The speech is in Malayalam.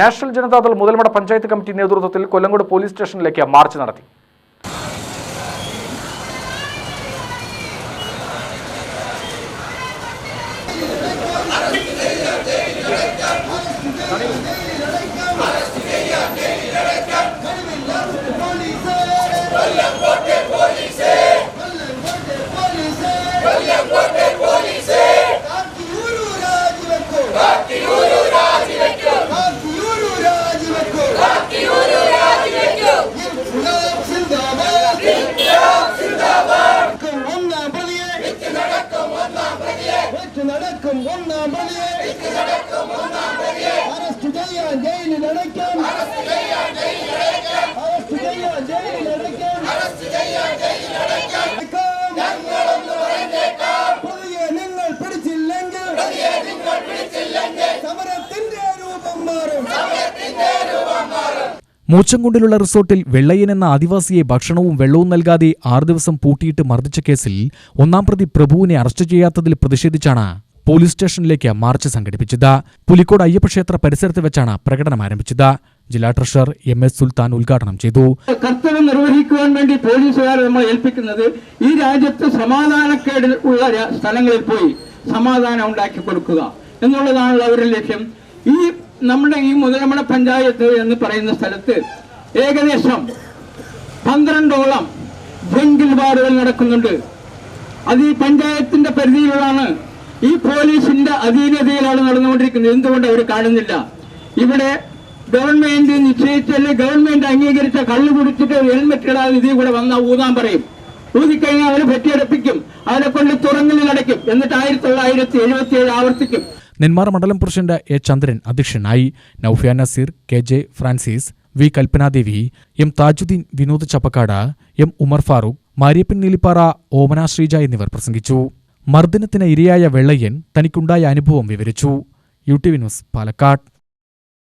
നാഷണൽ ജനതാദൾ മുതൽമട പഞ്ചായത്ത് കമ്മിറ്റി നേതൃത്വത്തിൽ കൊല്ലങ്കോട് പോലീസ് സ്റ്റേഷനിലേക്ക് മാർച്ച് നടത്തി. പ്രതിയെ അറസ്റ്റ് ചെയ്യാൻ ജയിലിൽ അടയ്ക്കാം. അറസ്റ്റ് ചെയ്യാൻ റിസോർട്ടിൽ വെള്ളയ്യൻ എന്ന ആദിവാസിയെ ഭക്ഷണവും വെള്ളവും നൽകാതെ ആറു ദിവസം പൂട്ടിയിട്ട് മർദ്ദിച്ച കേസിൽ ഒന്നാം പ്രതി പ്രഭുവിനെ അറസ്റ്റ് ചെയ്യാത്തതിൽ പ്രതിഷേധിച്ചാണ് പോലീസ് സ്റ്റേഷനിലേക്ക് മാർച്ച് സംഘടിപ്പിച്ചത്. പുലിക്കോട് അയ്യപ്പക്ഷേത്ര പരിസരത്ത് വെച്ചാണ് പ്രകടനം ആരംഭിച്ചത്. ജില്ലാ ട്രഷറർ എം എസ് സുൽത്താൻ ഉദ്ഘാടനം ചെയ്തു. കർത്തവ്യം നിർവഹിക്കുവാൻ വേണ്ടി പോലീസുകാരെ നമ്മൾ ഏൽപ്പിക്കുന്നത് ഈ രാജ്യത്ത് സമാധാനക്കേട് ഉള്ള സ്ഥലങ്ങളിൽ പോയി സമാധാനം ഉണ്ടാക്കി കൊടുക്കുക എന്നുള്ളതാണല്ലോ അവരുടെ ലക്ഷ്യം. ഈ നമ്മുടെ ഈ മുതലമട പഞ്ചായത്ത് എന്ന് പറയുന്ന സ്ഥലത്ത് ഏകദേശം പന്ത്രണ്ടോളം ജംഗിൽ ബാറുകൾ നടക്കുന്നുണ്ട്. അത് ഈ പഞ്ചായത്തിന്റെ പരിധിയിലുള്ളതാണ് ഈ പോലീസിന്റെ അധീനതയിലാണ് നടന്നുകൊണ്ടിരിക്കുന്നത്. എന്തുകൊണ്ട് അവർ കാണുന്നില്ല? ഇവിടെ ഗവൺമെന്റ് നിശ്ചയിച്ചല്ലേ ഗവൺമെന്റ് അംഗീകരിച്ച കള്ളു കുടിച്ചിട്ട് ഹെൽമെറ്റ് ഇടാതെ ഇതിൽ കൂടെ വന്ന ഊതാൻ പറയും. ഊതിക്കഴിഞ്ഞാൽ അവരെ പറ്റിയടപ്പിക്കും അവരെ കൊണ്ട് തുറങ്ങി അടയ്ക്കും എന്നിട്ട് ആയിരത്തി തൊള്ളായിരത്തി എഴുപത്തി ഏഴ് ആവർത്തിക്കും. നെന്മാറ മണ്ഡലം പ്രസിഡന്റ് എ ചന്ദ്രൻ അധ്യക്ഷനായി Naufiya Nazeer K J Francis V Kalpanadevi M Thajuddeen Vinod Chappakkad M Umar Farooq Mariyappan Neelipara Omana Sreeja എന്നിവർ പ്രസംഗിച്ചു. മർദ്ദനത്തിന് ഇരയായ വെള്ളയ്യൻ തനിക്കുണ്ടായ അനുഭവം വിവരിച്ചു. U T V news Palakkad.